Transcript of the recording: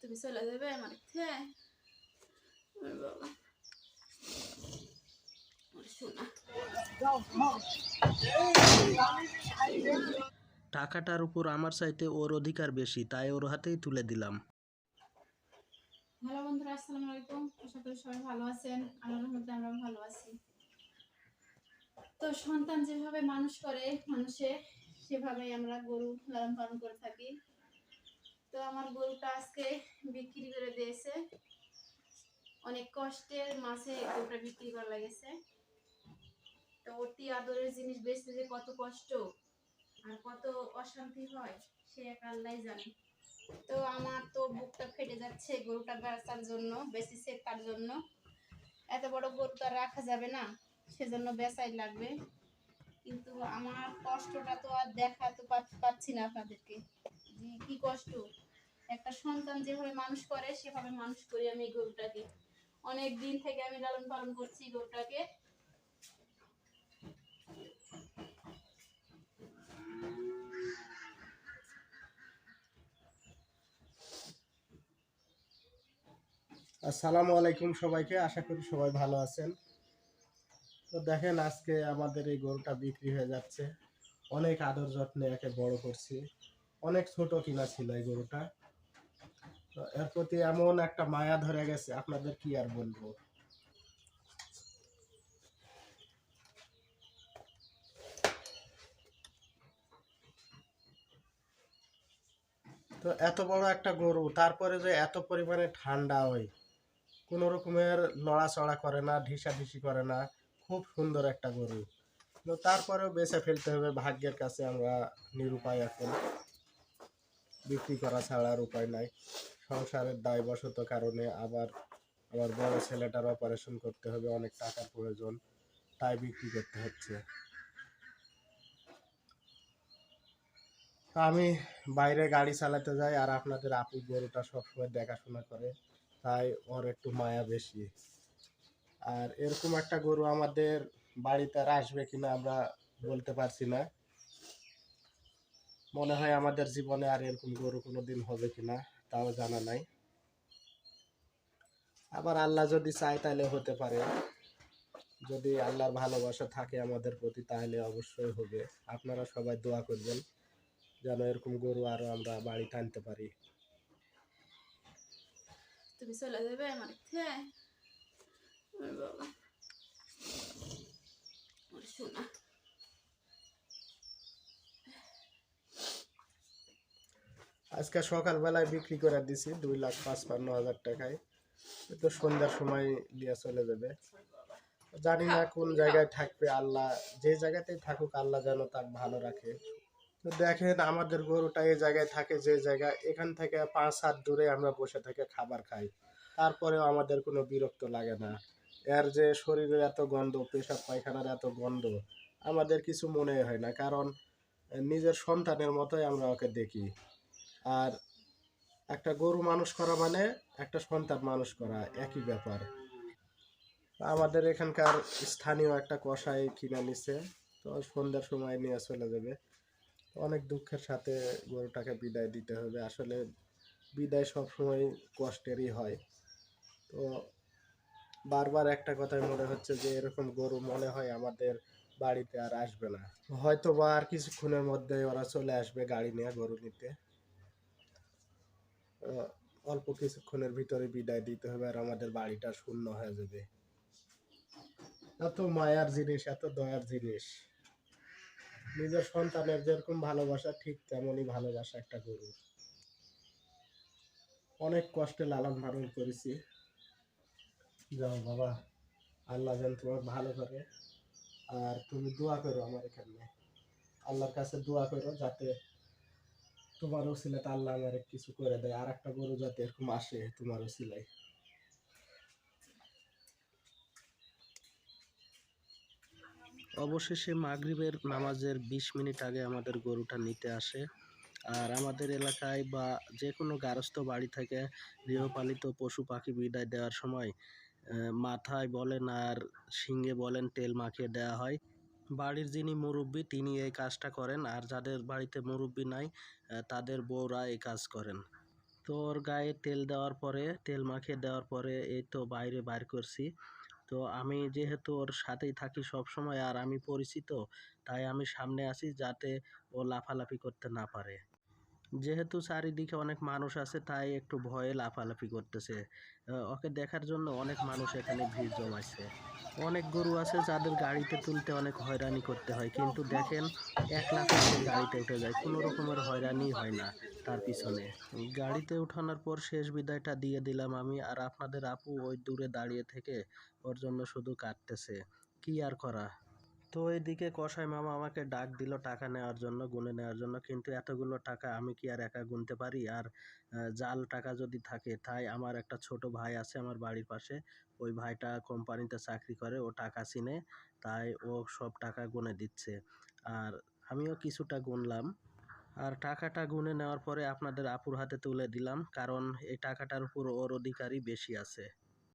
তুমি চলে যাবে আমার ওরে বাবা। টাকাটার উপর আমার চাইতে ওর অধিকার বেশি তাই ওর হাতেই তুলে দিলাম। হ্যালো বন্ধুরা আসসালামু আলাইকুম। আশা করি সবাই ভালো আছেন। আল্লাহর মধ্যে আমরা ভালো আছি। তো সন্তান যেভাবে মানুষ করে মানুষে সেভাবেই আমরা গরু লালন পালন করে থাকি। তো আমার গরুটা আজকে বিক্রি করে দিয়েছে। অনেক কষ্টের মাঝে গরুটা বিক্রি করা লাগেছে। তো অতি আদরের জিনিস বেচতে যে কত কষ্ট আর কত অশান্তি হয়, সে এক আল্লাহ জানে। তো আমার তো বুকটা ফেটে যাচ্ছে গরুটা বেচার জন্য বেশিছে তার জন্য। এত বড় গরু তো রাখা যাবে না, সেজন্য বেচাই লাগবে। কিন্তু আমার কষ্টটা তো আর দেখাতে পার- পাচ্ছি না আপনাদেরকে। কি কষ্ট। একটা সন্তান যেভাবে মানুষ করে, সেভাবে মানুষ করি আমি এই গরুটাকে। অনেক দিন থেকে আমি লালন পালন করছি গরুটাকে। আসসালামু আলাইকুম সবাইকে, আশা করি সবাই ভালো আছেন। তো দেখেন আজকে আমাদের এই গরুটা বিক্রি হয়ে যাচ্ছে। অনেক আদর যত্নে একে বড় করছি। অনেক ছোট কিনা ছিল এই গরুটা। তো এর প্রতি এমন একটা মায়া ধরে গেছে, আপনাদের কি আর বলব? তো এত বড় একটা গরু, তারপরে যে এত পরিমাণে ঠান্ডা হয়, কোনো রকমের নড়াচড়া করে না ঢিসা ঢিসাঢিসি করে না, খুব সুন্দর একটা গরু। তো তারপরেও বেছে ফেলতে হবে, ভাগ্যের কাছে আমরা নিরুপায় এখন। বিক্রি করা ছাড়া আর উপায় নাই। সংসারের দায়বশত কারণে আবার আমার বড় ছেলেটার অপারেশন করতে হবে, অনেক টাকার প্রয়োজন, তাই বিক্রি করতে হচ্ছে। আমি বাইরে গাড়ি চালাতে যাই আর আপনাদের আপু গরুটা সবসময় দেখাশোনা করে, তাই ওর একটু মায়া বেশি। আর এরকম একটা গরু আমাদের বাড়িতে আর আসবে কিনা আমরা বলতে পারছি না। মনে হয় আমাদের জীবনে আর এরকম গরু কোনো দিন হবে কিনা, তাও জানা নাই। আবার আল্লাহ যদি চায় তাহলে হতে পারে। যদি আল্লাহর ভালোবাসা থাকে আমাদের প্রতি, তাহলে অবশ্যই হবে। আপনারা সবাই দোয়া করবেন যেন এরকম গরু আরও আমরা বাড়িতে আনতে পারি। তুমি চলে যাবে আমার বাবা। আজকে সকালবেলায় বিক্রি করে দিছি, দুই লাখ পাঁচপান্ন হাজার টাকায়। তো সন্ধ্যার সময় নিয়ে চলে যাবে। জানি না কোন জায়গায় থাকবে, আল্লাহ যে জায়গাতেই থাকুক, আল্লাহ যেন তার ভালো রাখে। তো দেখেন, আমাদের গরুটা এই জায়গায় থাকে, যে জায়গা এখান থেকে পাঁচ হাত দূরে আমরা বসে থেকে খাবার খাই। তারপরেও আমাদের কোনো বিরক্ত লাগে না। এর যে শরীরের এত গন্ধ, পেশাব পায়খানার এত গন্ধ, আমাদের কিছু মনে হয় না। কারণ নিজের সন্তানের মতোই আমরা ওকে দেখি। আর একটা গরু মানুষ করা মানে একটা সন্তান মানুষ করা, একই ব্যাপার। আমাদের এখানকার স্থানীয় একটা কষাই কিনে নিছে, তো সন্ধ্যার সময় নিয়ে চলে যাবে। অনেক দুঃখের সাথে গরুটাকে বিদায় দিতে হবে। আসলে বিদায় সবসময় কষ্টেরই হয়। তো বারবার একটা কথাই মনে হচ্ছে যে, এরকম গরু মনে হয় আমাদের বাড়িতে আর আসবে না। হয়তো বা আর কিছুক্ষণের মধ্যে ওরা চলে আসবে গাড়ি নিয়ে গরু নিতে। অল্প কিছুক্ষণের ভিতরে বিদায় দিতে হবে আর আমাদের বাড়িটা শূন্য হয়ে যাবে। এত মায়ার জিনিস, এত দয়ার জিনিস। নিজের সন্তানের যেরকম ভালোবাসা, ঠিক তেমনই ভালোবাসা একটা গরু। অনেক কষ্টে লালন পালন করেছি। যাও বাবা, আল্লাহ যেন তোমার ভালো করে। আর তুমি দোয়া করো আমার এখানে। আল্লাহর কাছে দোয়া করো যাতে তোমার ওসিলাতে আল্লাহ আমার কিছু করে দেয় আর একটা গরু যাতে এরকম আসে তোমার ওসিলায় অবশেষে মাগরিবের নামাজের বিশ মিনিট আগে আমাদের গরুটা নিতে আসে। আর আমাদের এলাকায় বা যে কোনো গারস্থ বাড়ি থেকে গৃহপালিত পশু পাখি বিদায় দেওয়ার সময় মাথায় বলেন আর শিঙে বলেন তেল মাখিয়ে দেওয়া হয়। বাড়ির যিনি মুরব্বী, তিনি এই কাজটা করেন। আর যাদের বাড়িতে মুরব্বী নাই তাদের বউরা এই কাজ করেন। তো ওর গায়ে তেল দেওয়ার পরে, তেল মাখিয়ে দেওয়ার পরে এই তো বাইরে বাইর করছি। তো আমি যেহেতু ওর সাথেই থাকি সব সময় আর আমি পরিচিত, তাই আমি সামনে আসি যাতে ও লাফালাফি করতে না পারে। যেহেতু চারিদিকে অনেক মানুষ আছে, তাই একটু ভয়ে লাফালাফি করতেছে। ওকে দেখার জন্য অনেক মানুষ এখানে ভিড় জমাইছে। অনেক গরু আছে যাদের গাড়িতে তুলতে অনেক হয়রানি করতে হয়, কিন্তু দেখেন এক লাখ গাড়িতে উঠে যায়, কোনো রকমের হয়রানি হয় না তার পিছনে। গাড়িতে উঠানোর পর শেষ বিদায়টা দিয়ে দিলাম আমি, আর আপনাদের আপু ওই দূরে দাঁড়িয়ে থেকে ওর জন্য শুধু কাটতেছে কি আর করা? তো এদিকে কসাই মামা আমাকে ডাক দিল টাকা নেওয়ার জন্য, গুনে নেওয়ার জন্য। কিন্তু এতগুলো টাকা আমি কি আর একা গুনতে পারি? আর জাল টাকা যদি থাকে, তাই আমার একটা ছোট ভাই আছে আমার বাড়ির পাশে। ওই ভাইটা কোম্পানিতে চাকরি করে, ও টাকা চিনে, তাই ও সব টাকা গুনে দিচ্ছে। আর আমিও কিছুটা গুনলাম। আর টাকাটা গুনে নেওয়ার পরে আপনাদের আপুর হাতে তুলে দিলাম, কারণ এই টাকাটার উপর ওর অধিকারই বেশি আছে।